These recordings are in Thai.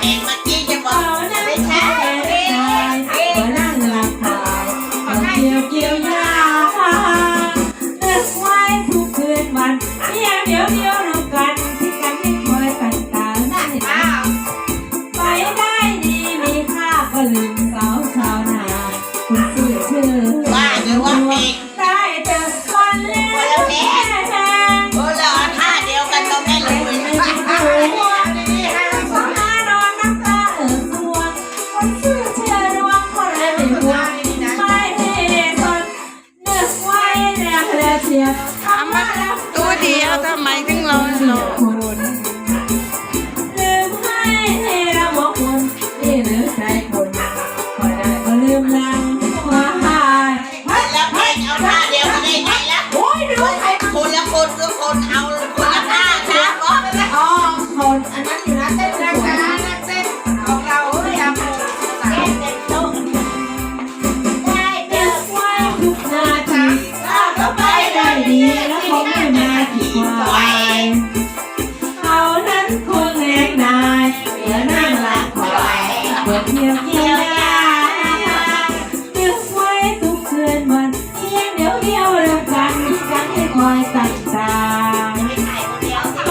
เป็นใจกระบอกเขางไม่คใช่อยแม่นายมานั่งหลับตายมาเกี่ยวเกี่ยวยานึกไว้ทุกคืนวันเพียเดียวเดียว ว้แล้วแล้วเชียร์ทำมาแล้วตัวเดียวทำไมถึงเราเสียคนลืมให้เราบอกคนที่เหลือใจคนคอยได้ก็ลืมนางว่าหายแล้วเพลงเอาท่าเดียวกันได้ไงล่ะโอ้ยดูใครคนละคนก็คนเอา เดเที่ยวเกี่ยวดายเก็บไว้ทุกคืนวันเพียงเดียวเดียวเดียวกันกันให้คอยตัดตาไป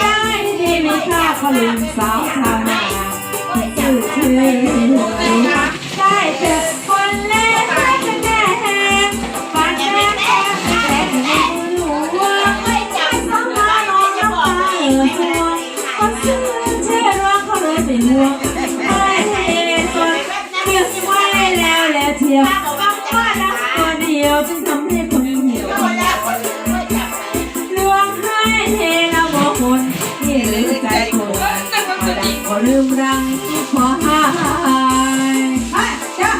ได้ที่มีค่าเขาลืมสาวชาวนาชื่อชื่อ แล้วแล้วเที่ยบว่ารักตัวเดียวจึงทำให้คนเหี่ยวลวงให้เทละโมคนที่ลืมใจคนก็ลืมรังที่ขอหายจ้า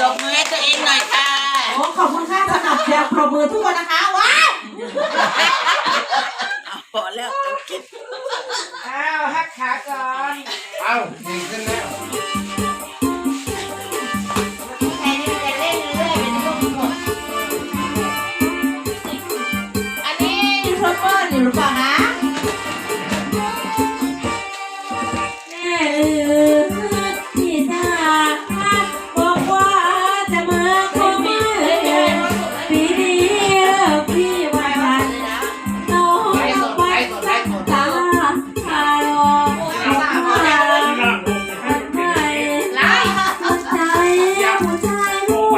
จบมือให้ตัวเองหน่อยค่ะโอ้ขอบคุณค่ะสำหรับเสียงปรบมือทุกคนนะคะว้าวพอแล้วจบกิน อ้าวหักขาก่อน เอาดีขึ้นแล้ว